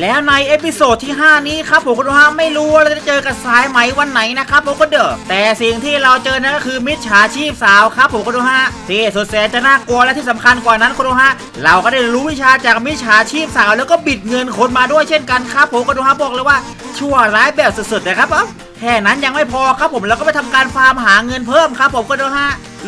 แล้วในเอพิโซดที่ 5 นี้ครับผมคุณผู้ชมไม่รู้ว่าเราจะเจอกับสายไหมวันไหนนะครับผมก็เดอแต่สิ่งที่เราเจอนั่นก็คือมิจฉาชีพสาวครับผมคุณผู้ชมที่สุดแสนจะน่ากลัวและที่สำคัญกว่านั้นคุณผู้ชมเราก็ได้รู้วิชาจากมิจฉาชีพสาว แล้วก็บิดเงินคนมาด้วยเช่นกันครับผมคุณผู้ชมบอกเลยว่าชั่วร้ายแบบสุดๆนะครับผมแค่นั้นยังไม่พอครับผมเราก็ไปทำการฟาร์มหาเงินเพิ่มครับผมคุณผู้ชม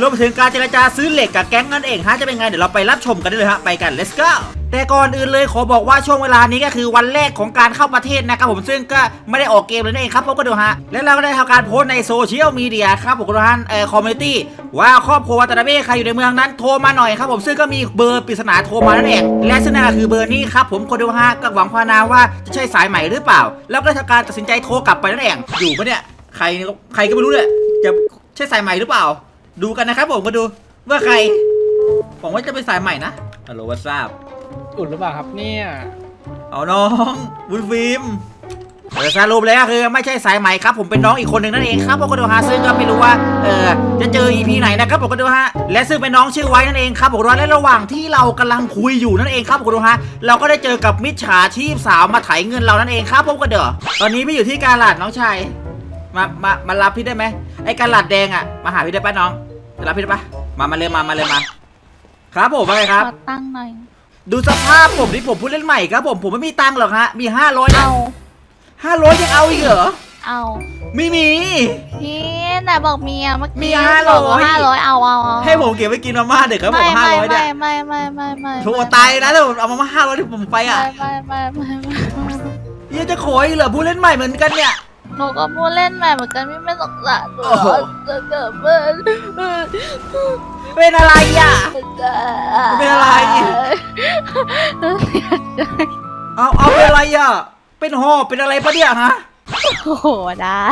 รวมไปถึงการเจรจาซื้อเหล็กกับแก๊งนั่นเองฮะจะเป็นไงเดี๋ยวเราไปรับชมกันได้เลยฮะไปกัน let's go แต่ก่อนอื่นเลยขอบอกว่าช่วงเวลานี้ก็คือวันแรกของการเข้าประเทศนะครับผมซึ่งก็ไม่ได้ออกเกมเลยนั่นเองครับผมก็ดูฮะแล้วเราก็ได้ทำการโพสต์ในโซเชียลมีเดียครับผมก็ดูฮะเอ่อคอมมูนิตี้ว่าครอบครัววัตนาเบ้ใครอยู่ในเมืองนั้นโทรมาหน่อยครับผมซึ่งก็มีเบอร์ปริศนาโทรมานั่นเองและซึ่งนั่นก็คือเบอร์นี้ครับผมคนดูฮะก็หวังภาวนาว่าจะใช่สายใหม่หรือเปล่า แล้วก็ได้ทำการตัดสินใจโทรกลับไปนั่นเองอยู่ปะเนี่ยใครใครก็ไม่รู้เนี่ยจะใช่สายใหม่หรือเปล่า ดูกันนะครับผมก็ดูว่าใครผมว่าจะเป็นสายใหม่นะฮัลโหลวัทราบ อุ่นหรือเปล่าครับเนี่ยเอาน้องบุญฟิล์มเออสรุปเลยก็คือไม่ใช่สายใหม่ครับ ผมเป็นน้องอีกคนหนึ่งนั่นเองครับผมก็ดูฮะซึ่งก็ไม่รู้ว่าเออจะเจอ EP ไหนนะครับผมก็ดูฮะและซึ่งเป็นน้องชื่อไว้นั่นเองครับผมก็ดูฮะและระหว่างที่เรากำลังคุยอยู่นั่นเองครับผมก็ดูฮะเราก็ได้เจอกับมิจฉาชีพสาวมาไถเงินเรานั่นเองครับผมก็เด้อตอนนี้พี่อยู่ที่กาลาดน้องชายมามามารับพี่ได้ไหมไอ้กาลาดแดงอะมาหาพี่ได้ปะน้องจะรับพี่ได้ปะมามาเลยมามาเลยมา ครับผมว่าไงครับ ขอตั้งค์หน่อย ดูสภาพผมที่ผมพูดเล่นใหม่ครับผมผมไม่มีตังค์หรอกฮะ มีห้าร้อยเอาห้าร้อยยังเอาอีกเหรอเอาไม่มี พี่ไหนบอกมีอะเมื่อมีกี้ห้าร้อยบกว่าห้าร้อยเอาเอาเอาให้ผมเก็บไว้กินมาม่าเด็กครับผมห้าไม่ร้อยเนี่ยไม่ไม่ไม่ไม่ไม่โถตายนะถ้าผมเอามาม่าห้าร้อยที่ผมไปอะไม่ไม่ไม่ไม่ไม่ยังจะขออีกเหรอผู้เล่นใหม่เหมือนกันเนี่ย หนูก็พูดเล่นใหม่เหมือนกันพี่ไม่สงสารหนูโอ้โหจะเกิดเมื่อเป็นอะไรอะ เป็นอะไร เอาเอาเป็นอะไรอะ เป็นหอบเป็นอะไรปะเนี่ยฮะ โอ้โหได้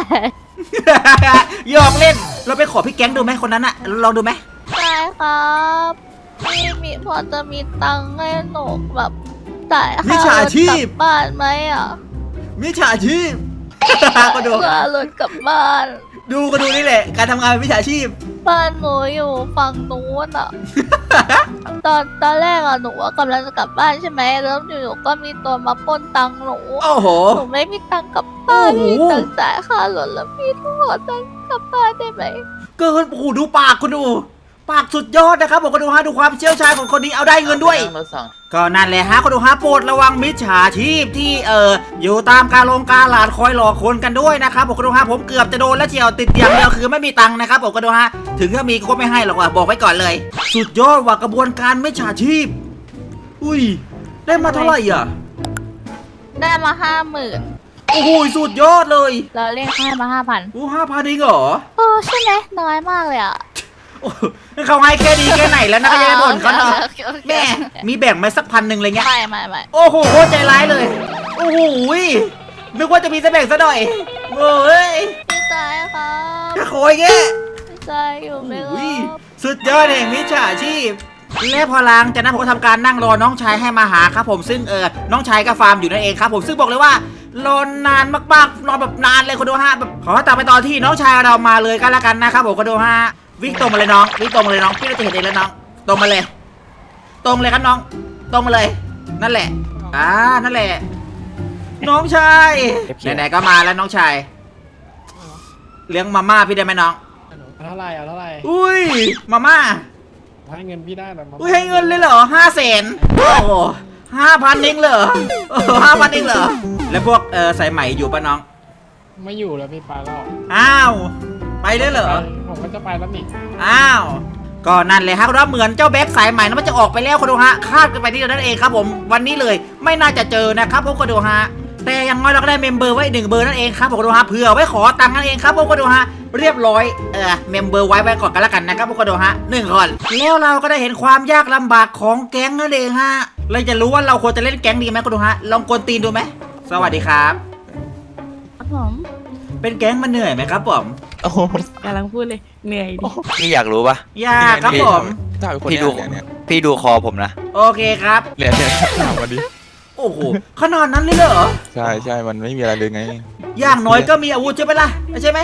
หยอกเล่น เราไปขอพี่แก๊งดูไหมคนนั้นอะลองดูไหมได้ครับพี่มีพอจะมีตังค์ให้หนูแบบจ่ายค่ารถกลับบ้านไหมอะมิจฉาชีพ ก็ดูค่ารถกลับบ้าน ดูก็ดูนี่แหละ การทำงานเป็นมิจฉาชีพ บ้านหนูอยู่ฝั่งนู้นอะ ตอนตอนแรกอะหนูว่ากำลังจะกลับบ้านใช่ไหมแล้วอยู่ๆก็มีตัวมาปล้นตังค์หนู โอ้โห หนูไม่มีตังค์กลับบ้านโอ้โหไม่มีตังค์จ่ายค่ารถแล้วพี่ขอตังค์กลับบ้านได้ไหม เกินโอ้โหดูปากคุณดู ปากสุดยอดนะครับผมคุณดูฮะดูความเชี่ยวชาญของคนนี้เอาได้เงินด้วยก็นั่นแหละฮะคุณดูฮะโปรดระวังมิจฉาชีพที่เอ่ออยู่ตามการลงการหลาดคอยหลอกคนกันด้วยนะครับผมคุณดูฮะผมเกือบจะโดนแล้วเชียวติดอย่างเดียวคือไม่มีตังค์นะครับผมคุณดูฮะถึงถ้ามีก็ไม่ให้หรอกว่ะบอกไว้ก่อนเลย สุดยอดว่ากระบวนการมิจฉาชีพ อุ้ย ได้มาเท่าไหร่อะได้มาห้าหมื่นโอ้โหสุดยอดเลยแล้วเรียกให้มาห้าพันโอ้ห้าพันเองเหรอโอ้ใช่ไหมน้อยมากเลยอะ โอ้โหเขาให้แค่ดีแค่ไหนแล้วนะก็ยังไม่บ่นเขาเนาะโอคโอเคแม่มีแบ่งไหมสักพันหนึ่งอะไรเงี้ยไม่ไม่ไม่โอ้โหโคตรใจร้ายเลย โอ้โหยนึกว่าจะมีสแบ่งซะหน่อยโอ้ยพี่ใจครับจะขออีกแกพี่ใจอยู่ไหมคโอ้ยรับสุดยอดแห่งมิจฉาชีพและพอหลังจากนั้นผมก็ทำการนั่งรอน้องชายให้มาหาครับผมซึ่งเออน้องชายก็ฟาร์มอยู่นั่นเองครับผมซึ่งบอกเลยว่ารอนานมากๆรอแบบนานเลยคุณดูฮะแบบขอตัดไปตอนที่น้องชายเรามาเลยก็แล้วกันนะครับผมคุณดูฮะ วิ่งตรงมาเลยน้อง วิ่งตรงมาเลยน้อง พี่เราจะเห็นเองแล้วน้อง ตรงมาเลย ตรงเลยครับน้อง ตรงมาเลย นั่นแหละ อ่า นั่นแหละ น้องชาย ไหนๆ ก็มาแล้วน้องชาย เลี้ยงมาม่าพี่ได้ไหมน้องเอาเท่าไหร่เอาเท่าไหร่อุ้ย มาม่า ให้เงินพี่ได้แบบอุ้ยให้เงินเลยเหรอห้าแสนโอ้โหห้าพันเองเหรอห้าพันเองเหรอ แล้วพวกเออสายไหมอยู่ปะน้อง ไม่อยู่แล้วพี่ไปแล้วอ้าว ไปได้เหรอ ผมก็จะไปแล้วนี่อ้าว ก็นั่นเลยฮะคุณว่าเหมือนเจ้าแบ็คสายใหม่นั้นมันจะออกไปแล้วคุณดูฮะคาดกันไปที่เดียวนั่นเองครับผมวันนี้เลยไม่น่าจะเจอนะครับผมก็ดูฮะแต่อยังน้อยเราก็ได้เมมเบอร์ไว้หนึ่งเบอร์นั่นเองครับผมก็ดูฮะเผื่อไว้ขอตังค์นั่นเองครับผมก็ดูฮะเรียบร้อย เออเมมเบอร์ไว้ไว้ก่อนกันแล้วกันนะครับผมก็ดูฮะหนึ่งคนแล้วเราก็ได้เห็นความยากลำบากของแก๊งนั่นเองฮะเราจะรู้ว่าเราควรจะเล่นแก๊งดีไหมคุณดูฮะ ลองกวนตีนดูไหม สวัสดีครับ ครับผม เป็นแก๊งมันเหนื่อยไหมครับผม โอ้โหกำลังพูดเลยเหนื่อยดิพี่อยากรู้ปะยากครับผม ถ้าเป็นคนพี่ดู เนี่ยเนี่ยพี่ดูคอผมนะ โอเคครับ เนี่ยเนี่ยถามมาดิโอ้โหขนาดนั้นเลยเหรอ ใช่ใช่มันไม่มีอะไรเลยไง อย่างน้อยก็มีอาวุธใช่ไหมล่ะใช่ไหม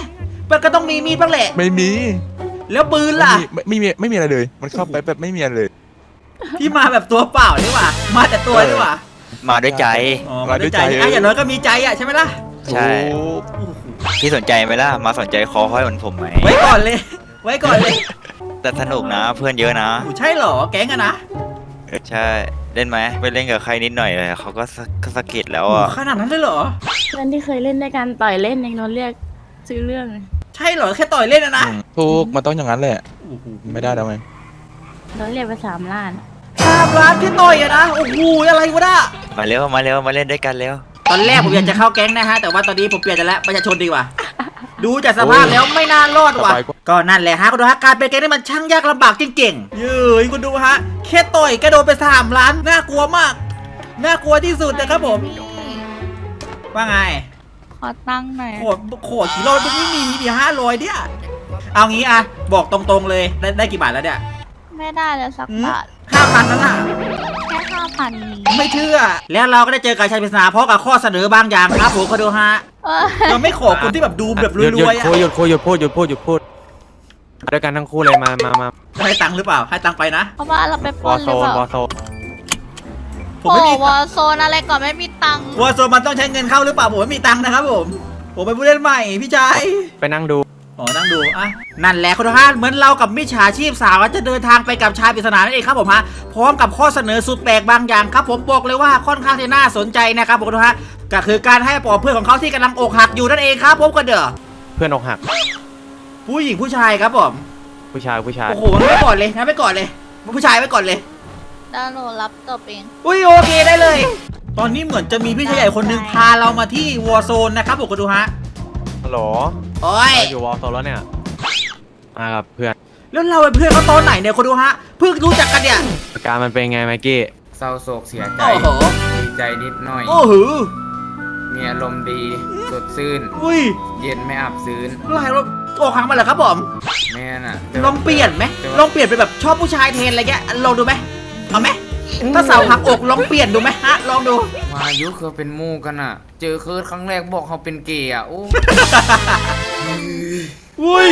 มันก็ต้องมีมีดบ้างแหละ ไม่มีแล้วปืนล่ะ ไม่ไม่มีไม่มีอะไรเลย มันเข้าไปแบบไม่มีอะไรเลยพี่มาแบบตัวเปล่านี่หว่า มาแต่ตัวนี่หว่ามาด้วยใจ อ๋อมาด้วยใจอะอย่างน้อยก็มีใจอะใช่ไหมล่ะ ใช่ โอ้ พี่สนใจไหมล่ะ มาสนใจคอห้อยเหมือนผมไหม ไว้ก่อนเลย ไว้ก่อนเลยแต่สนุกนะเพื่อนเยอะนะโอ้ใช่เหรอ แก๊งอะนะใช่ เล่นไหมไปเล่นกับใครนิดหน่อยเลยเขาก็สะก็สะกิดแล้วโอ้อะขนาดนั้นเลยเหรอ เพื่อนที่เคยเล่นด้วยกันต่อยเล่นเองโดนเรียกชื่อเรื่องเลยใช่เหรอ แค่ต่อยเล่นอะนะอืมถูกมันต้องอย่างนั้นแหละ โอ้โหไม่ได้แล้วไงโดนเรียกไปสามล้าน สามล้านแค่ต่อยอะนะ โอ้โห อะไรวะน่ะมาเร็วมาเร็วมาเล่นด้วยกันเร็ว ตอนแรกผมอยากจะเข้าแก๊งนะฮะ แต่ว่าตอนนี้ผมเปลี่ยนใจแล้วประชาชนดีกว่า ดูจากสภาพแล้วไม่น่ารอดว่ะสบายกว่าก็นั่นแหละฮะคุณดูฮะการเป็นแก๊งนี่มันช่างยากลำบากจริงๆเย้ยคุณดูฮะแค่ต่อยกระโดดไปสามล้านน่ากลัวมาก น่ากลัวที่สุดนะครับผมพี่ว่าไง ขอตั้งค์หน่อยโขดโขดกี่ร้อยมันไม่มีมีห้าร้อยเนี่ย เอางี้อะบอกตรงๆเลยได้ได้กี่บาทแล้วเนี่ย ไม่ได้เลยสักอืม บาทห้าพันนั่นน่ะแค่ห้า พันไม่เชื่อ แล้วเราก็ได้เจอกับชายปริศนาพร้อมกับข้อเสนอบางอย่างครับผมคุณดูฮะเออเราไม่ขอคนที่แบบดูแบบรหยุดหยุวดยๆอะพูดหยุดพูดหยุดพูดหยุดพูดหยุดพูดมาด้วยกันทั้งคู่เลยมามามาให้ตังค์หรือเปล่า ให้ตังค์ไปนะเพราะว่าเราไปปวล้อนหโซรือเปล่าวอโซผมโอ้ไม่มีวอโซนอะไรก่อนไม่มีตังค์วอร์โซนมันต้องใช้เงินเข้าหรือเปล่าผมไม่มีตังค์นะครับผม ผมเป็นผู้เล่นใหม่พี่ชายไปนั่งดู อ๋อนั่งดูอะนั่นแหละคุณฮะเหมือนเรากับมิจฉาชีพสาวจะเดินทางไปกับชายปริศนานั่นเองครับผมฮะพร้อมกับข้อเสนอสุดแปลกบางอย่างครับ ผมบอกเลยว่าค่อนข้างที่น่าสนใจนะครับผมคุณฮะก็คือการให้ปลอบเพื่อนของเขาที่กำลังอกหักอยู่นั่นเองครับผมก็เด้อเพื่อนอกหัก ผู้หญิงผู้ชายครับผมผู้ชายผู้ชายโอ้โหงั้นไปก่อนเลยงั้นไปก่อนเลย ผู้ชายไปก่อนเลยดาวโหลดรับตัวเองอุ้ยโอเคได้เลย ตอนนี้เหมือนจะมีพี่ชายใหญ่คนหนึงพาเรามาที่วอร์โซนนะครับผมก็ดูฮะฮัลโหล โอ้ย เราอยู่วอลโซแล้วเนี่ย มากับเพื่อนแล้วเราเป็นเพื่อนเขาตอนไหนเนี่ยคนดูฮะ เพิ่งรู้จักกันเนี่ย อาการมันเป็นไงไมกี้ เศร้าโศกเสียใจ โอ้โห ดีใจนิดหน่อย โอ้โหมีอารมณ์ดี สดชื่น อุ้ยเย็นไม่อับซื้นลายเราโอ้ครั้งมาเหรอครับผมแม่น่ะลองเปลี่ยนไหมแต่ว่าลองเปลี่ยนเป็นแบบชอบผู้ชายแทนอะไรเงี้ยลองดูไหมเอาไหม ถ้าสาวหักอกลองเปลี่ยนดูไหมฮะ ลองดูมายุคือเป็นหมู่กันอะ เจอเคิร์ดครั้งแรกบอกเขาเป็นเกย์อะโอ้ อุ้ย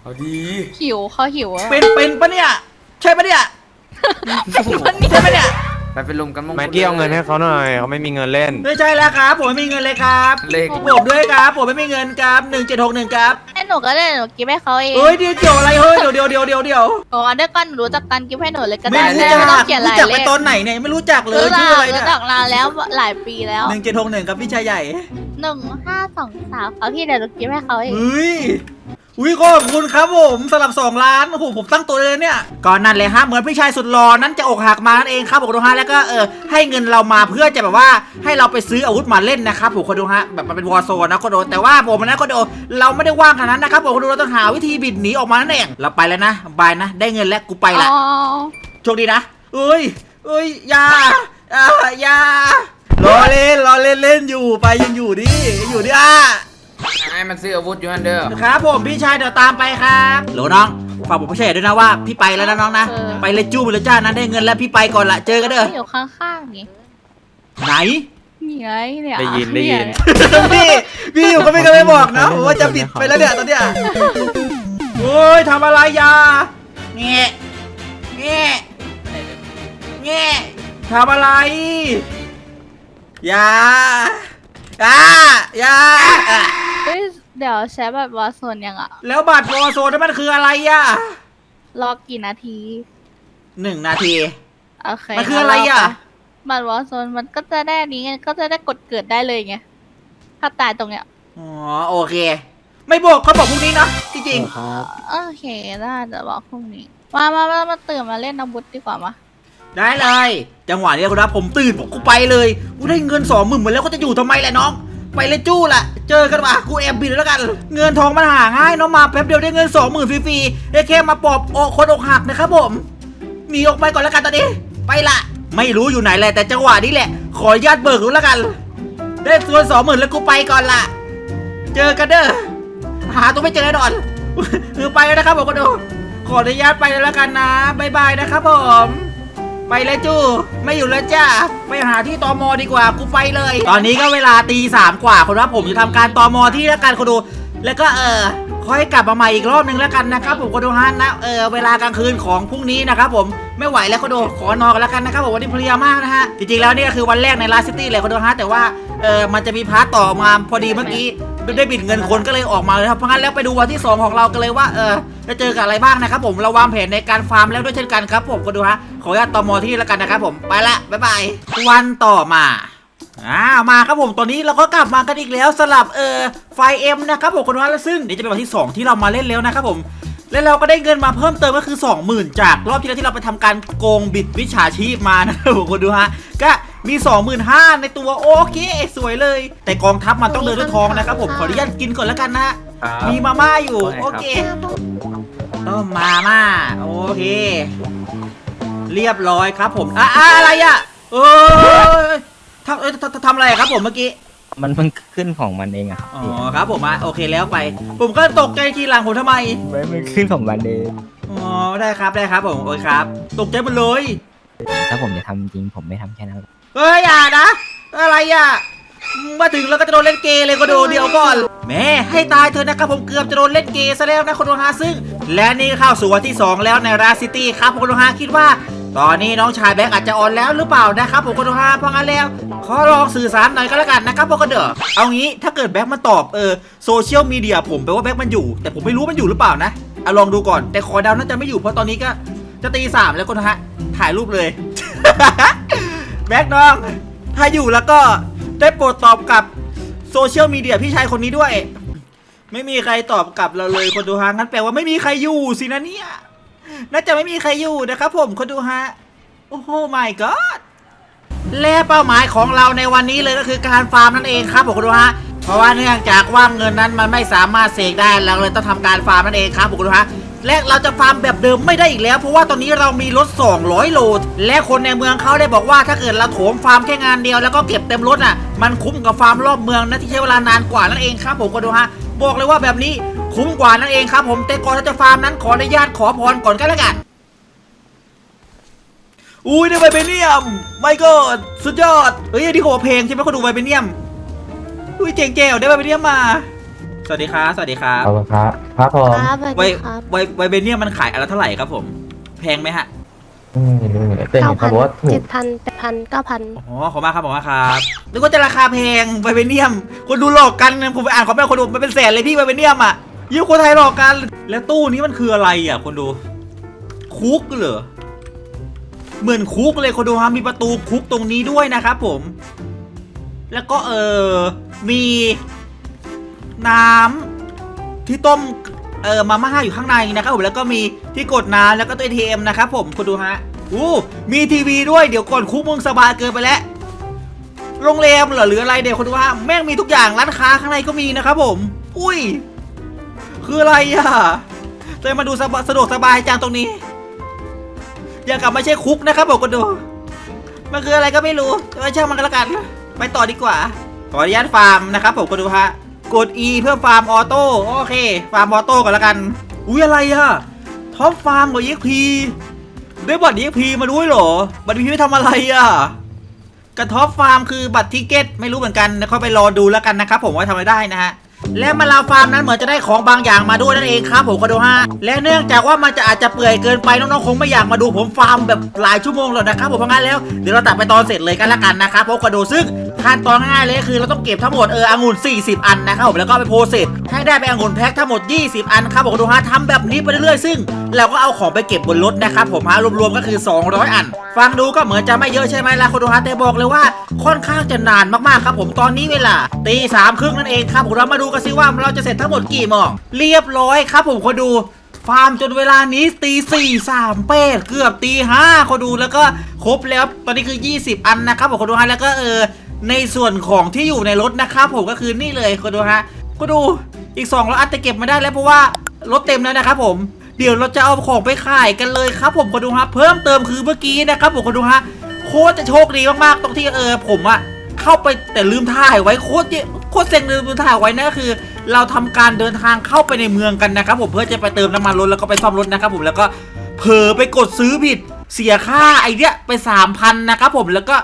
เอาดีหิวเขาหิวอะเป็นเป็นปะเนี่ย ใช่ปะเนี่ย ใช่ปะเนี่ย ไปเป็นลมกันมงไมกี้เอาเงินให้เขาหน่อยเขาไม่มีเงินเล่น ไม่ใช่แล้วครับ ผมไม่มีเงินเลยครับเลข ผมด้วยครับ ผมไม่มีเงินครับหนึ่งเจ็ดหกหนึ่งครับให้หนูก็ได้หนูกิฟให้เขาเองเอ้ยเดี๋ยวเกี่ยวอะไรเฮ้ยเดี๋ยวเดี๋ยวเดี๋ยวเดี๋ยวเดี๋ยวโอ้เดี๋ยวกันหนูรู้จักกันกิฟให้หนูเลยก็ไม่ได้รู้ไม่จัต้อกงเขียนหรู้ลายจักเลไปขตอนไหนเนี่ยไม่รู้จักเลยรู้จัชื่กออะไรรู้เนี่ยจักนานแล้วหลายปีแล้วหนึ่งเจ็ดหกหนึ่งกับพี่ชายใหญ่หนึ่งห้าสองสามเขาที่เดี๋ยวหนูกิฟให้เขาเองเฮ้ย อุ้ยขอบคุณครับผมสำหรับสองล้านโอ้โหผมตั้งตัวเลยเนี่ยก่อนนั่นเลยฮะเหมือนพี่ชายสุดหล่อนั้นจะอกหักมานั่นเองครับผมดูฮะแล้วก็เออให้เงินเรามาเพื่อจะแบบว่าให้เราไปซื้ออาวุธมาเล่นนะครับผมคนดูฮะแบบมันเป็นวอร์โซนนะคนดูแต่ว่าผมนะคนดูเราไม่ได้ว่างขนาดนั้นนะครับผมคนดูเราต้องหาวิธีบิดหนีออกมานั่นเองเราไปแล้วนะบายนะ ได้เงินแล้วกูไปละอ๋อโชคดีนะเอ้ยเอ้ยอยาอ่าอยารอเล่นรอเล่นเล่นอยู่ไปยังอยู่ดิอยู่ดิอะ ให้มันซื้ออาวุธอยู่ฮันเด้อครับผมพี่ชายเดี๋ยวตามไปครับโหลน้องฝากผมพี่ชายด้วยนะว่าพี่ไปแล้วนะน้องนะไปเลยจู้ไปเลยจ้านะได้เงินแล้วพี่ไปก่อนละเจอกันเด้ออยู่ข้างๆนี่ไหน นี่ไงเนี่ยได้ยินได้ยินพี่พี่อยู่ก็ไม่เคยไม่บอกนะผมว่าจะปิดไปแล้วเนี่ยตอนเนี้ยโอ้ยทำอะไรอยาเงี้ยเงี้ยเงี้ยทำอะไรอย่า อ่าอย่าอะเฮ้ยเดี๋ยวใช้แบบวอร์โซนยังอะ แล้วบัตรวอร์โซนนั้นมันคืออะไรอะรอกี่นาที หนึ่งนาที โอเคมันคืออะไรอะ บัตรวอร์โซนมันก็จะได้อันนี้ไง ก็จะได้กดเกิดได้เลยไง ถ้าตายตรงเนี้ย อ๋อโอเค ไม่บอกเขาบอกพรุ่งนี้นะจริงโอเคได้เดี๋ยวบอกพรุ่งนี้ มามามามาตื่นมาเล่นอาวุธดีกว่ามาๆ ได้เลย จังหวะนี้คุณรับผมตื่นผมกูไปเลยกูได้เงินสองหมื่นหมดแล้วก็จะอยู่ทำไมแหละน้อง ไปเลยจู้ละเจอกันว่ะกูแอบบินแล้วกัน เงินทองมันหาง่ายเน้องมาแป๊บเดียวได้เงินสองหมื่นฟรีๆได้แค่มาปอบอกคนอกหักนะครับผมหนีออกไปก่อนแล้วกันตอนนี้ ไปละไม่รู้อยู่ไหนแหละแต่จังหวะนี้แหละ ขออนุญาตเบิกรู้แล้วกัน ได้ส่วนสองหมื่นแล้วกูไปก่อนละเจอกันเด้อหาตัวไม่เจอแน่นอนคือไปแล้วนะครับผมก็ดูขออนุญาตไปแล้วกันนะบายบายนะครับผม ไปเลยจู้ไม่อยู่แล้วจ้าไปหาที่ตอมอดีกว่ากูไปเลย ตอนนี้ก็เวลาตีสามกว่าคนว่าผมจะทำการตอมอที่แล้วกันคนดู แล้วก็เออค่อยกลับมาใหม่อีกรอบนึงแล้วกันนะครับผมคนดูฮะนะเออเวลากลางคืนของพรุ่งนี้นะครับผมไม่ไหวแล้วคนดูขอนอนกันแล้วกันนะครับผมวันนี้เพลียมากนะฮะจริงๆแล้วนี่ก็คือวันแรกในลาซิตี้เลยคนดูฮะแต่ว่าเออมันจะมีพาร์ตต่อมาพอดีเมื่อกี้ ได้บิดเงินคนก็เลยออกมาเลยครับเพราะงั้นแล้วไปดูวันที่สองของเรากันเลยว่าเออจะเจอกับอะไรบ้างนะครับผมเราวางแผนในการฟาร์มแล้วด้วยเช่นกันครับผมคนดูฮะขออนุญาตต่อมอที่นี่แล้วกันนะครับผมไปละบ๊ายบายวันต่อมาอ่ามาครับผมตอนนี้เราก็กลับมากันอีกแล้วสลับเออไฟเอ็มนะครับผมคนว่าแล้วซึ่งเดี๋ยวจะเป็นวันที่ 2 ที่เรามาเล่นแล้วนะครับผมและเราก็ได้เงินมาเพิ่มเติมก็คือ 20,000 จากรอบที่แล้วที่เราไปทำการโกงบิดวิชาชีพมานะครับผมคนดูฮะก็ มี 25,000ในตัวโอเคสวยเลย แต่กองทัพมันต้องเดินด้วยทองนะครับผมขออนุญาตกินก่อนแล้วกันนะฮะมีมาม่าอยู่ โอเคต้มมาม่าโอเค เรียบร้อยครับผมอะอะอะไรอะเออทำเอ้ยทำทำอะไรครับผมเมื่อกี้ มันเพิ่งขึ้นของมันเองอะครับอ๋อครับผมอะโอเคแล้วไป ผมก็ตกใจทีหลังผมทำไมไม่มันขึ้นของมันเองอ๋อได้ครับได้ครับผมโอ้ยครับ ตกใจหมดเลย ถ้าผมจะทำจริงผมไม่ทำแค่นั้นหรอก เฮ้ยอย่านะ อะไรอะ มาถึงแล้วก็จะโดนเล่นเกย์เลยก็โดูเดียวก่อน แม่ให้ตายเธอะนะครับผมเกือบจะโดนเล่นเกย์ซะแล้วนะคนดูฮาซึ่ง และนี่เข้าสู่วันที่ 2 แล้วในราซิตี้ครับคนดูฮาคิดว่า ตอนนี้น้องชายแบ็กอาจจะอ่อนแล้วหรือเปล่านะครับผมคนดูฮาเพราะงั้นแล้ว ขอลองสื่อสารหน่อยก็แล้วกันนะครับพวกกระเดอเอางี้ถ้าเกิดแบ็กมันตอบเออโซเชียลมีเดียผมแปลว่าแบ็กมันอยู่ แต่ผมไม่รู้มันอยู่หรือเปล่านะเอาลองดูก่อนแต่ขอเดาน่าจะไม่อยู่เพราะตอนนี้ก็จะตีสามแล้วคนฮะถ่ายรูปเลย แบ็กน้อง ถ้าอยู่แล้วก็ได้โปรดตอบกับโซเชียลมีเดียพี่ชายคนนี้ด้วย ไม่มีใครตอบกลับเราเลยคนดูฮะงั้นแปลว่าไม่มีใครอยู่สินะเนี่ย น่าจะไม่มีใครอยู่นะครับผมคนดูฮะ โอ้โห my god และเป้าหมายของเราในวันนี้เลยก็คือการฟาร์มนั่นเองครับผมคุณดูฮะเพราะว่าเนื่องจากว่าเงินนั้นมันไม่สามารถเสกได้เราเลยต้องทำการฟาร์มนั่นเองครับผมคุณดูฮะ และเราจะฟาร์มแบบเดิมไม่ได้อีกแล้ว เพราะว่าตอนนี้เรามีรถ 200 โล และคนในเมืองเขาได้บอกว่าถ้าเกิดเราโถมฟาร์มแค่งานเดียวแล้วก็เก็บเต็มรถอะมันคุ้มกับฟาร์มรอบเมืองนะที่ใช้เวลานานกว่านั่นเองครับผมคุณดูฮะบอกเลยว่าแบบนี้คุ้มกว่านั่นเองครับผมแต่ก่อนที่จะฟาร์มนั้นขออนุญาตขอพรก่อนก็แล้วกันอุ้ยได้ไวเบเนียมไม่ก็สุดยอดเฮ้ยอันนี้โหเพลงใช่ไหมเขาดูไวเบเนียมอุ้ยเจ๋งเจ๋วได้ไวเบเนียมมา วัสดีครับ สวัสดีครับขอบคุณครับครับผมครับสวัสไวดีครับ ไวไวเบเนียมมันขายอันละเท่าไหร่ครับผม แพงไหมฮะ อืมแต่เห็นเขาบอกว่าถูเจ็กดพันแปดพันเก้าพัน อ๋อขอบคุณมากครับขอบคุณมากครับนึกว่าจะราคาแพงไวเบเนียม คนดูหลอกกันนะผมไปอ่านคอมเมนต์คนดูมันเป็นแสนเลยพี่ไวเบเนียมอะยิ่งคนไทยหลอกกัน แล้วตู้นี้มันคืออะไรอะ คนดูคุกเหรอ เหมือนคุกเลยคนดูฮะมีประตูคุกตรงนี้ด้วยนะครับผม แล้วก็เออมี น้ำที่ต้มเออมาม่าอยู่ข้างในนะครับผมแล้วก็มีที่กดน้ำแล้วก็ตัว ATM นะครับผมคุณดูฮะอู้มีทีวีด้วยเดี๋ยวก่อนคุกมึงสบายเกินไปแล้วโรงแรมเหรอหรืออะไรเดี๋ยวคนดูฮะแม่งมีทุกอย่างร้านค้าข้างในก็มีนะครับผม อุ้ย คืออะไรอะเลยมาดูสบายสะดวกสบายจังตรงนี้ อย่ากลับมาใช่คุกนะครับผมคนดู มันคืออะไรก็ไม่รู้แต่ว่าช่างมันก็แล้วกัน ไปต่อดีกว่าขออนุญาตฟาร์มนะครับผมคนดูฮะ กด E เพื่อฟาร์มออโต้โอเค ฟาร์มออโต้ก่อนแล้วกัน อุ้ยอะไรอะท็อปฟาร์มกับ EXP ได้บัตร EXP มาด้วยเหรอ บัตร EXP ทำอะไรอะกระท็อปฟาร์มคือบัตรทิเก็ตไม่รู้เหมือนกันเดี๋ยวค่อยไปรอดูแล้วกันนะครับผมว่าทำอะไรได้นะฮะ และมาลาฟาร์มนั้นเหมือนจะได้ของบางอย่างมาด้วยนั่นเองครับผมคนดูฮะและเนื่องจากว่ามันจะอาจจะเปื่อยเกินไปน้องๆคงไม่อยากมาดูผมฟาร์มแบบหลายชั่วโมงหรอกนะครับผมเพราะงั้นแล้วเดี๋ยวเราตัดไปตอนเสร็จเลยกันละกันนะครับเพราะคนดูซึ่งขั้นตอนง่ายเลยคือเราต้องเก็บทั้งหมดเออองุ่น 40 อันนะครับผมแล้วก็ไปโพสเสร็จให้ได้ไปองุ่นแพ็คทั้งหมด 20 อันครับผมคนดูฮะทำแบบนี้ไปเรื่อยๆซึ่ง เราก็เอาของไปเก็บบนรถนะครับผมฮะรวมๆก็คือ 200 อัน ฟังดูก็เหมือนจะไม่เยอะใช่ไหมล่ะคนดูฮะแต่บอกเลยว่าค่อนข้างจะนานมากๆครับผมตอนนี้เวลาตีสามครึ่งนั่นเองครับผมเรามาดูกันซิว่าเราจะเสร็จทั้งหมดกี่โมงเรียบร้อยครับผมคนดูฟาร์มจนเวลานี้ตีสี่สามเป้เกือบตีห้าคนดูแล้วก็ครบแล้วตอนนี้คือ 20 อันนะครับผมคนดูฮะแล้วก็เออในส่วนของที่อยู่ในรถนะครับผมก็คือนี่เลยคนดูฮะก็ดูอีก2เราอัดจะเก็บมาได้แล้วเพราะว่ารถเต็มแล้วนะครับผมเดี๋ยวเราจะเอาของไปขายกันเลยครับผมคนดูฮะเพิ่มเติมคือเมื่อกี้นะครับผมคนดูฮะโคตรจะโชคดีมากๆตรงที่เออผมอะเข้าไปแต่ลืมถ่ายไว้โคตรเยอะ โคตรเซ็งเลืมถ่ายไว้นั่นก็คือ เราทำการเดินทางเข้าไปในเมืองกันนะครับผมเพื่อจะไปเติมน้ำมันรถแล้วก็ไปซ่อมรถนะครับผมแล้วก็เผลอไปกดซื้อผิดเสียค่าไอเนี้ยไปสามพันนะครับผมแล้วก็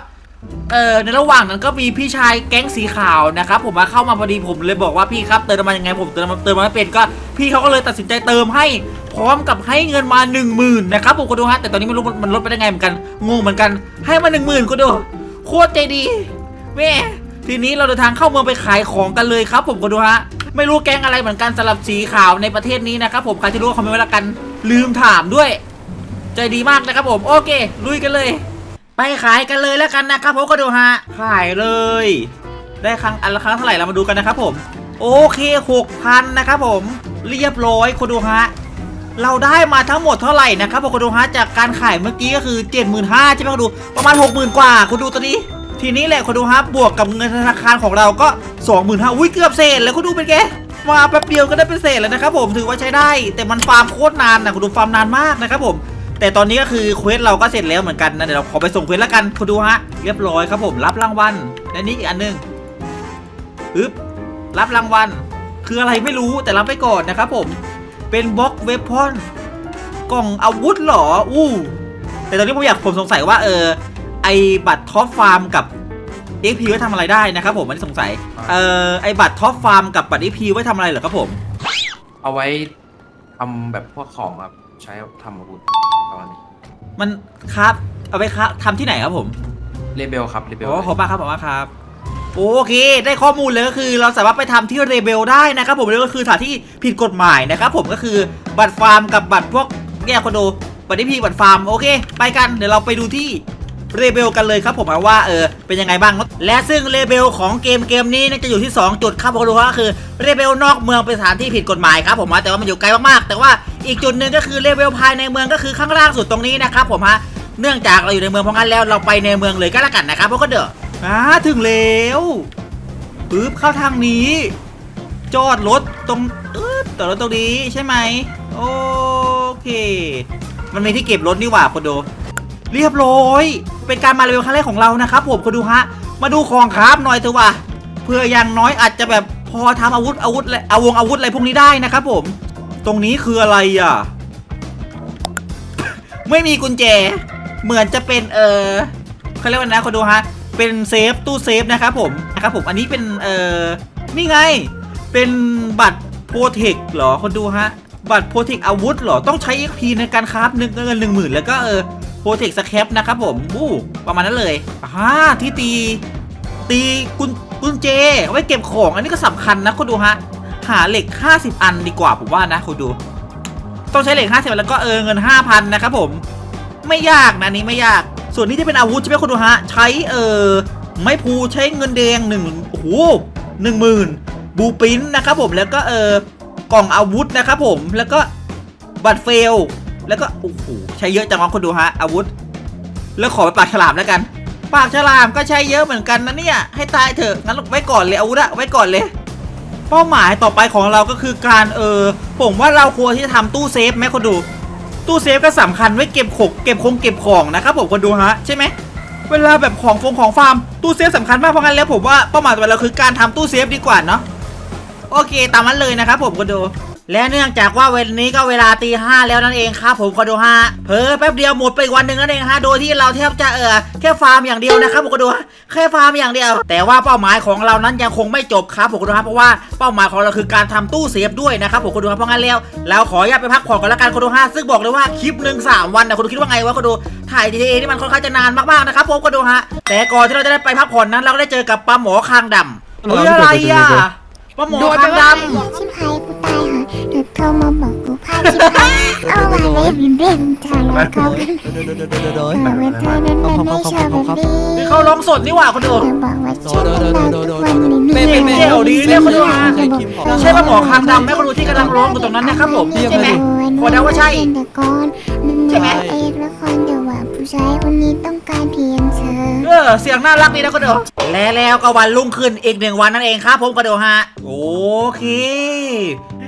เออในระหว่างนั้นก็มีพี่ชายแก๊งสีขาวนะครับผมมาเข้ามาพอดีผมเลยบอกว่าพี่ครับเติมน้ำมันยังไงผมเติมน้ำมันเติมน้ำมันไม่เป็นก็ พี่เขาก็เลยตัดสินใจเติมให้ผร้อมกับให้เงินมา1 0,000นะครับผมคนดูฮะแต่ตอนนี้ไม่รู้มันลดไปได้ไงเหมือนกันงงเหมือนกันให้มา1 0,000คนดูโคตรใจดีแม่ ทีนี้เราเดินทางเข้าเมืองไปขายของกันเลยครับ ผมคนดูฮะไม่รู้แก๊งอะไรเหมือนกันสำหรับสีขาวในประเทศนี้นะครับผมใครที่รู้คอมเมนต์ไว้ละกันลืมถามด้วย ใจดีมากนะครับผมโอเค ลุยกันเลย ไปขายกันเลยแล้วกันนะครับผมก็ดูฮะขายเลย ได้ครั้งอันละครั้งเท่าไหร่เรามาดูกันนะครับผม โอเคหกพันนะครับผมเรียบร้อยคนดูฮะเราได้มาทั้งหมดเท่าไหร่นะครับผมคนดูฮะจากการขายเมื่อกี้ก็คือเจ็ดหมื่นห้าใช่ไหมคนดูประมาณหกหมื่นกว่าคนดูตัวนี้ ทีนี้แหละคนดูฮะบวกกับเงินธนาคารของเราก็สองหมื่นห้าอุ้ยเกือบเศษแล้วคนดูเป็นไงมาแป๊บเดียวก็ได้เป็นเศษแล้วนะครับผมถือว่าใช้ได้ แต่มันฟาร์มโคตรนานนะคนดูฟาร์มนานมากนะครับผม แต่ตอนนี้ก็คือเควสเราก็เสร็จแล้วเหมือนกันนะเดี๋ยวเราขอไปส่งเควสแล้วกันคุณดูฮะเรียบร้อยครับผมรับรางวัลและนี่อีกอันหนึงอึ๊บรับรางวัลคืออะไรไม่รู้แต่รับไปก่อนนะครับผมเป็นบล็อกเวพอนกล่องอาวุธเหรออู้แต่ตอนนี้ผมอยากผมสงสัยว่าเออ บัตรท็อปฟาร์มกับ XP ไว้ทำอะไรได้นะครับผมอันนี้สงสัย เออไอบัตรท็อปฟาร์มกับบัตร XP ไว้ทำอะไรเหรอครับผม เอาไว้ทำแบบพวกของครับ ใช้ทำอาวุธประมาณนี้มันครับเอาไปครับทำที่ไหนครับผม เลเบลครับเลเบลโอ้ขอบมากครับขอบมากครับ โอเค ได้ข้อมูลเลยก็คือ เราสามารถไปทำที่เรเบลได้นะครับผมเรียกว่าคือสถานที่ผิดกฎหมายนะครับผมก็คือบัตรฟาร์มกับบัตรพวกแยกคอนโดบัตรที่พีบัตรฟาร์มโอเค ไปกันเดี๋ยวเราไปดูที่ เรเบลกันเลยครับผมว่าเออเป็นยังไงบ้าง และซึ่งเรเบลของเกมเกมนี้จะอยู่ที่ 2 จุดครับผมดูว่าคือเรเบลนอกเมืองเป็นสถานที่ผิดกฎหมายครับผมฮะแต่ว่ามันอยู่ไกลมากๆแต่ว่าอีกจุดหนึ่งก็คือเรเบลภายในเมืองก็คือข้างล่างสุดตรงนี้นะครับผมฮะเนื่องจากเราอยู่ในเมืองเพราะงั้นแล้วเราไปในเมืองเลยก็แล้วกันนะครับเพราะก็เด้ออ่าถึงแล้วปึ๊บเข้าทางนี้ จอดรถตรงเอึ๊บจอดรถตรงนี้ใช่ไหมโอเค มันมีที่เก็บรถนี่หว่าคนดู เรียบร้อย เป็นการมาเร็วครั้งแรกของเรานะครับผมคนดูฮะ มาดูของครับหน่อยเถอะว่ะเพื่ออย่างน้อยอาจจะแบบพอทำอาวุธอาวุธและอาวงอาวุธอะไรพวกนี้ได้นะครับผม ตรงนี้คืออะไรอะ ไม่มีกุญแจ เหมือนจะเป็นเออเขาเรียกว่านะคนดูฮะ เป็นเซฟตู้เซฟนะครับผมนะครับผมอันนี้เป็นเออนี่ไง เป็นบัตรโปรเทคเหรอคนดูฮะ บัตรโปรเทคอาวุธเหรอต้องใช้ XP ในการคราฟเงินเงินหนึ่งหมื่นแล้วก็เออ เทคสแคปนะครับผมวู้ประมาณนั้นเลยอ่าที่ตี ตีกุญกุญแจเอาไว้เก็บของ อันนี้ก็สำคัญนะคนดูฮะ หาเหล็ก 50 อันดีกว่าผมว่านะคนดู ต้องใช้เหล็ก 50 แล้วก็เออเงิน 5,000 นะครับผม ไม่ยากนะนี้ไม่ยาก ส่วนนี้ที่เป็นอาวุธใช่ไหมคุณดูฮะ ใช้เออไม้พูใช้เงินแดงหนึ่งโอ้โหหนึ่งหมื่นบูปินนะครับผมแล้วก็เออกล่องอาวุธนะครับผมแล้วก็บัตรเฟล แล้วก็โอ้โหใช้เยอะจังวะคุณดูฮะ อาวุธ แล้วขอไปปากฉลามแล้วกันปากฉลามก็ใช้เยอะเหมือนกันนะเนี่ยให้ตายเถอะงั้นไว้ก่อนเลยอาวุธอะไว้ก่อนเลย เป้าหมายต่อไปของเราก็คือการเออผมว่าเราควรที่จะทำตู้เซฟไหมคนดู ตู้เซฟก็สำคัญไว้เก็บขกเก็บคงเก็บของนะครับผมคนดูฮะใช่ไหมเวลาแบบของฟงของฟาร์มตู้เซฟสำคัญมากเพราะงั้นแล้วผมว่าเป้าหมายต่อไปเราคือการทำตู้เซฟดีกว่าเนาะโอเค ตามนั้นเลยนะครับผมคนดู และเนื่องจากว่าวันนี้ก็เวลาตีห้าแล้วนั่นเองครับผมคนดูฮะเพอแป๊บเดียวหมดไปอีกวันหนึ่งนั่นเองฮะโดยที่เราแทบจะเออแค่ฟาร์มอย่างเดียวนะครับผมคนดูฮะแค่ฟาร์มอย่างเดียว แต่ว่าเป้าหมายของเรานั้นยังคงไม่จบครับผมคนดูฮะเพราะว่าเป้าหมายของเราคือการทำตู้เซฟด้วยนะครับผมคนดูฮะเพราะงั้นแล้วเราขออนุญาตไปพักผ่อนกันแล้วกันคนดูฮะซึ่งบอกเลยว่าคลิปหนึ่งสามวันนะคนดูคิดว่าไงวะคนดูถ่าย GTA นี่มันค่อนข้างจะนานมากๆนะครับผมคนดูฮะแต่ก่อนที่เราจะได้ไปพักผ่อนนั้นเราก็ได้เจอกับปลาหมอคางดำเฮ้ยอะไรอะปลาหมอคางดำ โทรมาบอกกูพาชิบหายเอามาเล่นเบนทางแล้วเขาเป็นเอาไว้เธอนั้นมันไม่ชอบแบบนี้นี่เขาร้องสดนี่หว่าคนดูเธอบอกว่าฉันเป็นเราทุกวันนี้เสียงเจ๋วดีเนี่ยคนดูมาใช่ป่ะหมอคางดำไหมคนดูที่กำลังร้องอยู่ตรงนั้นนะครับผมใช่ไหมขอเดาว่าใช่ ใช่ไหม ชายคนนี้ต้องการเพียงเธอ เออเสียงน่ารักดีนะคนดูและแล้วก็วันรุ่งขึ้นอีกหนึ่งวันนั่นเองครับผมก็ดูฮะโอเค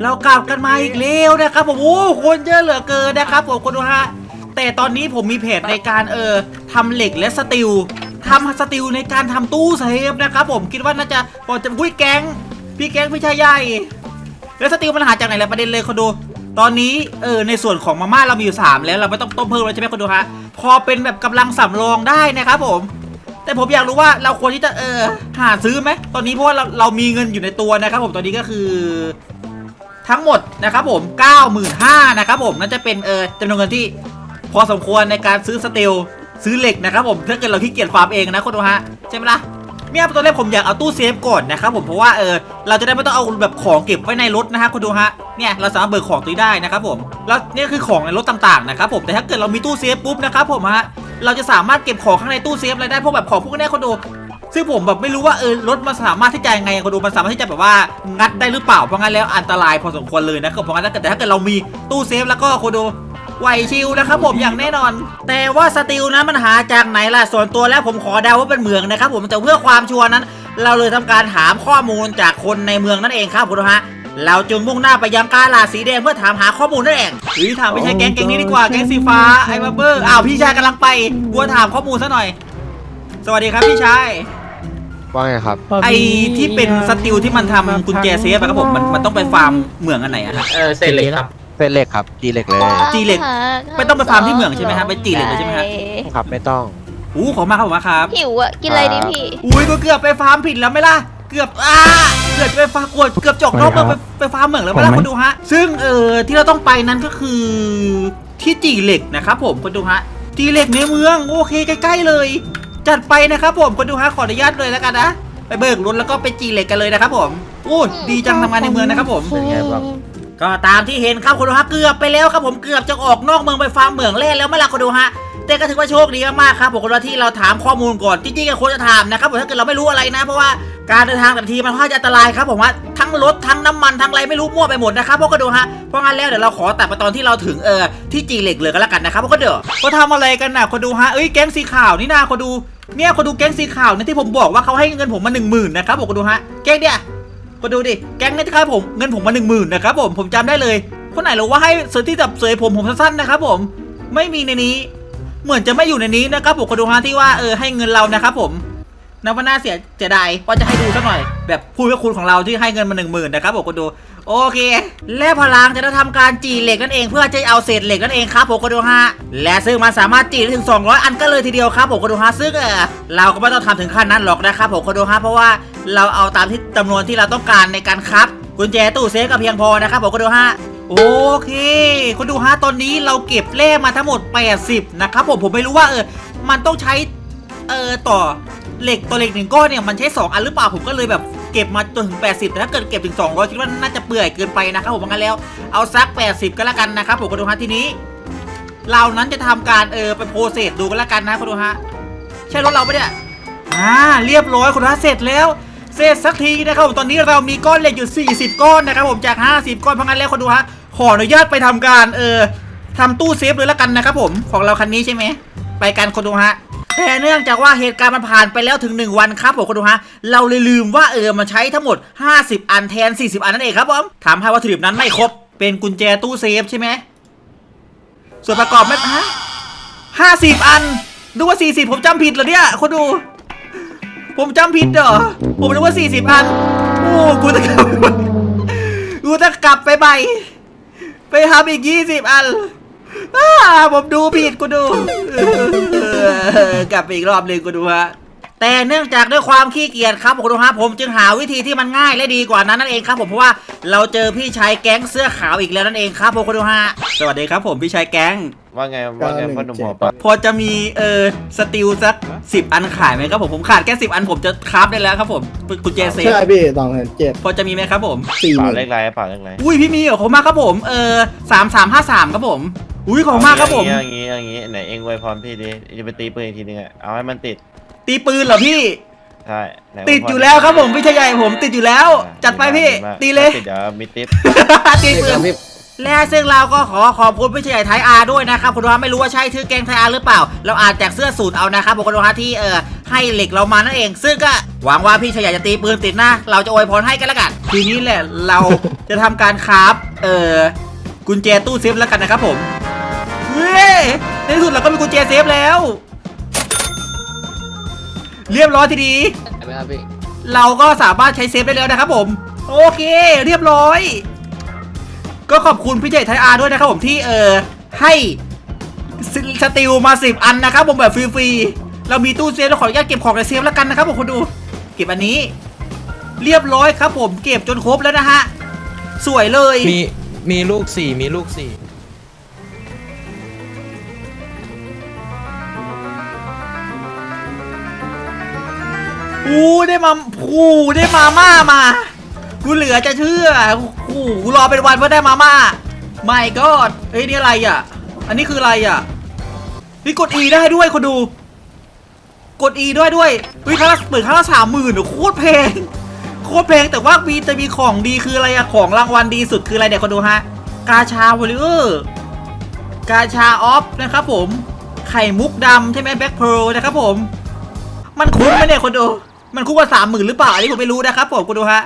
เรากลับกันมาอีกแล้วนะครับผมโอ้คนเยอะเหลือเกินนะครับผมคนดูฮะแต่ตอนนี้ผมมีเพจในการเออทำเหล็กและสติลทำสติลในการทำตู้เซฟนะครับผมคิดว่าน่าจะพอจะวุ้ยแก๊งพี่แก๊งพี่ชายใหญ่แล้วสติลมันหาจากไหนแล่ะประเด็นเลยคนดู ตอนนี้เออในส่วนของมาม่าเรามีอยู่ 3 แล้วเราไม่ต้องต้มเพิ่มแล้วใช่ไหมคนดูฮะพอเป็นแบบกำลังสำรองได้นะครับผม แต่ผมอยากรู้ว่าเราควรที่จะเออหาซื้อไหมตอนนี้เพราะว่าเราเรามีเงินอยู่ในตัวนะครับผมตอนนี้ก็คือ ทั้งหมดนะครับผม 95,000นะครับผมนั่นจะเป็นเออจำนวนเงินที่ พอสมควรในการซื้อสเตลซื้อเหล็กนะครับผมถ้าเกิดเราขี้เกียจฟาร์มเองนะคนดูฮะใช่ไหมล่ะ เนี่ยตอนแรกผมอยากเอาตู้เซฟก่อนนะครับผมเพราะว่าเออเราจะได้ไม่ต้องเอาแบบของเก็บไว้ในรถนะฮะคนดูฮะเนี่ยเราสามารถเบิกของตัวได้นะครับผมแล้วนี่คือของในรถต่างๆนะครับผมแต่ถ้าเกิดเรามีตู้เซฟปุ๊บนะครับผมฮะเราจะสามารถเก็บของข้างในตู้เซฟอะไรได้พวกแบบของพวกนี้ยคนดูซึ่งผมแบบไม่รู้ว่าเออรถมันสามารถที่จะยังไงคนดูมันสามารถที่จะแบบว่างัดได้หรือเปล่าเพราะงั้นแล้วอันตรายพอสมควรเลยนะครับเพราะงั้นถ้าเกิดแต่ถ้าเกิดเรามีตู้เซฟแล้วก็คนดู ไหวชิลนะครับผมอย่างแน่นอน แต่ว่าสติลนะมันหาจากไหนล่ะส่วนตัวแล้วผมขอเดาว่าเป็นเมืองนะครับ ผมแต่เพื่อความชัวร์นั้น เราเลยทำการถามข้อมูลจากคนในเมืองนั่นเองครับคุณผู้ชมฮะเราจึงมุ่งหน้าไปยังกาลาสีแดงเพื่อถามหาข้อมูลนั่นเองหรือถามไม่ใช่แก๊งแก๊งนี้ดีกว่าแก๊งสีฟ้าไอ้บับเบอร์อ้าวพี่ชายกำลังไปกลัวถามข้อมูลซะหน่อย สวัสดีครับพี่ชายว่าไงครับ ไอที่เป็นสติลที่มันทำกุญแจเซฟอะครับผมมันมันต้องไปฟาร์มเหมืองอันไหนอะฮะเออเศษเหล็กครับ เป็นเหล็กครับจีเหล็กเลยจีเหล็ก ไม่ต้องไปฟาร์มที่เหมืองใช่ไหมฮะไปจีเหล็กเลยใช่ไหมฮะครับไม่ต้องอู้ขอบคุณมากครับผมมากครับ หิวอะกินอะไรดีพี่ อุ้ยก็เกือบไปฟาร์มผิดแล้วไหมล่ะ เกือบอ่าเกือบจะไปฟาร์มกวดเกือบจกนอกเมืองไปไปฟาร์มเหมืองแล้วไหมล่ะผมไหมคุณดูฮะ ซึ่งเอ่อที่เราต้องไปนั้นก็คือที่จีเหล็กนะครับผมคุณดูฮะ จีเหล็กในเมืองโอเคใกล้ๆเลย จัดไปนะครับผมคุณดูฮะขออนุญาตเลยแล้วกันนะ ไปเบิกรถแล้วก็ไปจีเหล็กกันเลยนะครับผมโอ้ดีจังทำงานในเมืองนะครับผมเป็นไงบ้าง ก็ตามที่เห็นครับคุณดูฮะเกือบไปแล้วครับผมเกือบจะออกนอกเมืองไปฟาร์มเหมืองเล่แล้วไม่ล่ะคุณดูฮะแต่ก็ถือว่าโชคดีมากๆครับผมคุณที่เราถามข้อมูลก่อนจริงๆก็ควรจะถามนะครับผมถ้าเกิดเราไม่รู้อะไรนะ เพราะว่าการเดินทางแต่ทีมันค่อนข้างจะอันตรายครับผมว่าทั้งรถทั้งน้ำมันทั้งอะไรไม่รู้มั่วไปหมดนะครับพวกก็ดูฮะเพราะงั้นแล้วเดี๋ยวเราขอตัดไปตอนที่เราถึงเออที่จีเหล็กเลยก็แล้วกันนะครับพวกก็เดี๋ยวก็ทำอะไรกันน่ะคนดูฮะเอ้ยแก๊งสีขาวนี่นาคนดูเนี่ยคนดูแก๊งสีขาวเนี่ยที่ผมบอกว่าเขาให้เงินผมมาหนึ่งหมื่นนะครับผมคนดูฮะแก๊งเนี่ย ก็ดูดิ แก๊งนี้ที่ครับผม เงินผมมาหนึ่งหมื่นนะครับผม ผมจำได้เลย คนไหนหรอว่าให้เซอร์ที่จับเสยผมผมสั้นๆนะครับผม ไม่มีในนี้ เหมือนจะไม่อยู่ในนี้นะครับผมก็ดูฮะที่ว่าเออให้เงินเรานะครับผมนับว่าน่าเสียเสียดายว่าจะให้ดูสักหน่อย แบบพูดว่าคุณของเราที่ให้เงินมาหนึ่งหมื่นนะครับผมก็ดู โอเค และพลังจะได้ทำการจีเหล็กนั่นเองเพื่อจะเอาเศษเหล็กนั่นเองครับผมก็ดูฮะและซึ่งมันสามารถจีได้ถึง 200 อันก็เลยทีเดียวครับผมก็ดูฮะซึ่งเออเราก็ไม่ต้องทำถึงขั้นนั้นหรอกนะครับผมก็ดูฮะเพราะว่า เราเอาตามที่จำนวนที่เราต้องการในการครับกุญแจตู้เซฟก็เพียงพอนะครับผมก็ดูฮะโอเคคุณดูฮะตอนนี้เราเก็บเลขมาทั้งหมด 80 นะครับผมผมไม่รู้ว่าเออมันต้องใช้เออต่อเหล็กตัวเหล็กหนึ่งก้อนเนี่ยมันใช้ 2 อันหรือเปล่าผมก็เลยแบบเก็บมาจนถึง 80 แต่ถ้าเกิดเก็บถึง 200 คิดว่าน่าจะเปื่อยเกินไปนะครับผมงั้นแล้วเอาสัก 80 ก็แล้วกันนะครับผมก็ดูฮะทีนี้ เรานั้นจะทำการเออไปโปรเซสดูกันแล้วกันนะคุณดูฮะใช่รถเราปะเนี่ยอ่าเรียบร้อยคุณดูฮะเสร็จแล้ว เสร็จสักทีนะครับผมตอนนี้เรามีก้อนเหล็กอยู่ 40 ก้อนนะครับผมจาก 50 ก้อนเพราะงั้นแล้วคุณดูฮะขออนุญาตไปทำการเออทำตู้เซฟเลยล้วกันนะครับผมของเราคันนี้ใช่ไหมไปกันคุณดูฮะแต่เนื่องจากว่าเหตุการณ์มันผ่านไปแล้วถึง 1 วันครับผมคุณดูฮะ เราเลยลืมว่าเออมันใช้ทั้งหมด 50 อันแทน 40 อันนั่นเองครับผมทำให้วัตถุดิบนั้นไม่ครบ เป็นกุญแจตู้เซฟใช่ไหมส่วนประกอบไม่ฮะห้าสิบอันดูว่า 40 ผมจำผิดเหรอเนี่ยคนดู ผมจำผิดเหรอ ผมนึกว่า 40 อัน โอ้กูจะกลับ กูจะกลับไปใหม่ ไปทำอีก 20 อันอผมดูผิดกูดู กลับไปอีกรอบหนึ่งกูดูฮะ แต่เนื่องจากด้วยความขี้เกียจครับผมคุณผู้ชมฮะผมจึงหาวิธีที่มันง่ายและดีกว่านั้นนั่นเองครับผมเพราะว่าเราเจอพี่ชายแก๊งเสื้อขาวอีกแล้วนั่นเองครับผมคุณผู้ชมฮะสวัสดีครับผมพี่ชายแก๊ง ว่าไงว่าไงพ่อหนุ่มหัวปะพอจะมีเออสติลสักสิบอันขายไหมครับผมผมขาดแค่สิบอันผมจะคราฟได้แล้วครับผมกุญแจเซฟใช่พี่สองแสนเจ็ดพอจะมีไหมครับผมสี่หป่ามื่นเลขไรป่าเลขไรอุ้ยพี่มีเหรอผมมากครับผมเออสามสามห้าสามครับผมอุ้ยของมากครับผมอย่างงี้อย่างงี้ไหนเองไวยพรพี่ดิจะไปตีปืนอีกทีนึงอะเอาให้มันติด ตีปืนเหรอพี่ ใช่ไหนติดอยู่แล้วครับผมพี่ชายใหญ่ผมติดอยู่แล้วจัดไปพี่ตีเลย ติดเดี๋ยวมีติ๊บตีปืนและซึ่งเราก็ขอขอบคุณพี่ชายใหญ่ไทยอาร์ด้วยนะครับคุณผู้ชมไม่รู้ว่าใช่ชื่อแกงไทยอาร์หรือเปล่า เราอ่านจากเสื้อสูทเอานะครับผมคุณผู้ชมที่เออให้เหล็กเรามานั่นเอง ซึ่งก็หวังว่าพี่ชายใหญ่จะตีปืนติดนะ เราจะอวยพรให้กันแล้วกัน ทีนี้แหละเรา จะทำการคราฟเออกุญแจตู้เซฟแล้วกันนะครับผมเฮ้ยในที่สุดเราก็มีกุญแจเซฟแล้ว เรียบร้อยทีดีเราก็สามารถใช้เซฟได้แล้วนะครับผม โอเค เรียบร้อย ก็ขอบคุณพี่ใหญ่ไทยอาร์ด้วยนะครับผมที่เออให้สสติลมาสิบอันนะครับผมแบบฟรีๆเรามีตู้เซฟเราขออนุญาตเก็บของในเซฟแล้วกันนะครับผมคนดู เก็บอันนี้ เรียบร้อยครับผมเก็บจนครบแล้วนะฮะ สวยเลย มีมีลูกสี่มีลูกสี่ อู้ได้มาอู้ได้มาม่ามา กูเหลือจะเชื่ออู้กูรอเป็นวันเพื่อได้มาม่าไม่ก็เฮ้ยนี่อะไรอะ อันนี้คืออะไรอะนี่กด E ได้ด้วยคนดู กด E ด้วยด้วยเฮ้ยครั้งละเปิดครั้งละสามหมื่นโคตรแพงโคตรแพงแต่ว่ามีจะมีของดีคืออะไรอะของรางวัลดีสุดคืออะไรเนี่ยคนดูฮะ กาชาวอลเลอร์กาชาออฟนะครับผม ไข่มุกดำใช่ไหมแบ็คเพร์ลนะครับผม มันคุ้มไหมเนี่ยคนดู มันคุ้มกว่าสามหมื่นหรือเปล่าอันนี้ผมไม่รู้นะครับผมคนดูฮะ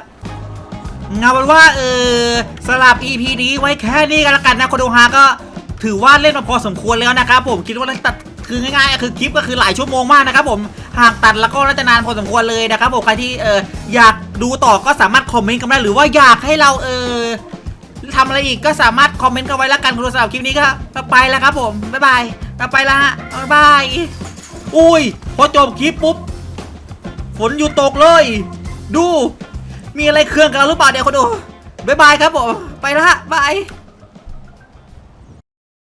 เงาเป็นว่าเออสลับ EP นี้ไว้แค่นี้กันละกันนะคนดูฮะก็ถือว่าเล่นมาพอสมควรแล้วนะครับผมคิดว่าตัดคือง่ายๆคือคลิปก็คือหลายชั่วโมงมากนะครับผมหากตัดแล้วก็น่าจะนานพอสมควรเลยนะครับผมใครที่เอออยากดูต่อก็สามารถคอมเมนต์กันได้หรือว่าอยากให้เราเออทำอะไรอีกก็สามารถคอมเมนต์กันไว้แล้วกันคุณผู้ชมสำหรับคลิปนี้ก็ไปแล้วครับผมบ๊ายบายไปแล้วฮะบ๊ายบายอุ้ยพอจบคลิปปุ๊บ ฝนหยุดตกเลย ดู มีอะไรเครื่องกันหรือเปล่าเดี๋ยวคนดูบ๊ายบายครับผม ไปละบาย